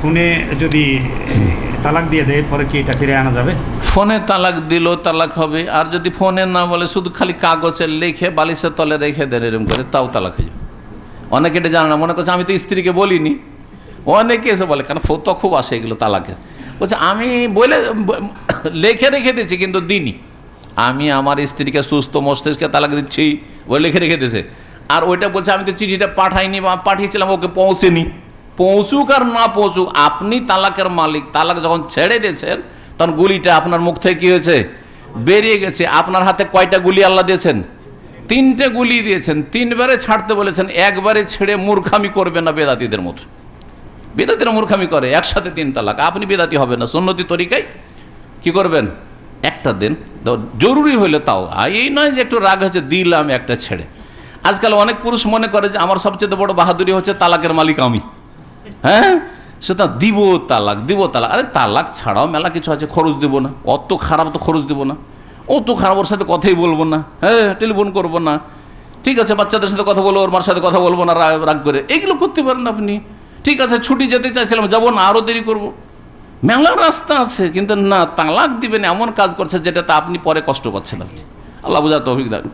ফোনে যদি তালাক দিয়ে দেয়, পরে কি এটা ফিরে আনা যাবে? ফোনে তালাক দিল তালাক হবে, আর যদি ফোনে না বলে শুধু খালি কাগজে লিখে বালিশের তলে রেখে দেন এরকম করে, তাও তালাক হয়ে যাবে। অনেকে এটা জানে না, মনে করছে আমি তো স্ত্রীকে বলিনি। অনেকে এসে বলে, কারণ ফতো খুব আসে এগুলো তালাকের। বলছে, আমি বলে, লিখে রেখে দিয়েছি, কিন্তু দিইনি। আমি আমার স্ত্রীকে সুস্থ মস্তিষ্কে তালাক দিচ্ছি ওই লিখে রেখে দিয়েছে। আর ওইটা বলছে, আমি তো চিঠিটা পাঠাইনি বা পাঠিয়েছিলাম, ওকে পৌঁছেনি। পৌঁছুক আর না পৌঁছুক, আপনি তালাকের মালিক, তালাক যখন ছেড়ে দিয়েছেন, তখন গুলিটা আপনার মুখ থেকে কী হয়েছে? বেরিয়ে গেছে। আপনার হাতে কয়টা গুলি আল্লাহ দিয়েছেন? তিনটে গুলি দিয়েছেন। তিনবারে ছাড়তে বলেছেন, একবারে ছেড়ে মূর্খামি করবে না বেদাতিদের মতো। বেদাতিরা মূর্খামি করে, একসাথে তিন তালাক। আপনি বেদাতি হবে না, সুন্নতি তরিকায় কি করবেন? একটা দিন। জরুরি হইলে তাও। এই নয় যে একটু রাগ হয়েছে, দিলাম একটা ছেড়ে। আজকাল অনেক পুরুষ মনে করে যে, আমার সবচেয়ে বড় বাহাদুরি হচ্ছে তালাকের মালিক আমি। হ্যাঁ? সেটা দিব তালাক দিব তালাক। আরে তালাক ছাড়াও মেলা কিছু আছে, খরচ দিব না। অত খারাপ তো খরচ দিব না। অত খারাপ ওর সাথে কথাই বলব না। হ্যাঁ টেলিফোন করব না। ঠিক আছে, বাচ্চাদের সাথে কথা বলব ওর মার সাথে কথা বলব না রাগ করে। এগুলো করতে পারেন আপনি। ঠিক আছে, ছুটি যেতে চাইছিলাম, যাব না আরও দেরি করব। মেলা রাস্তা আছে, কিন্তু না, তালাক দিবেন এমন কাজ করছে যেটাতে আপনি পরে কষ্ট পাচ্ছেন আপনি। আল্লাহ বুঝা তৌফিক দান।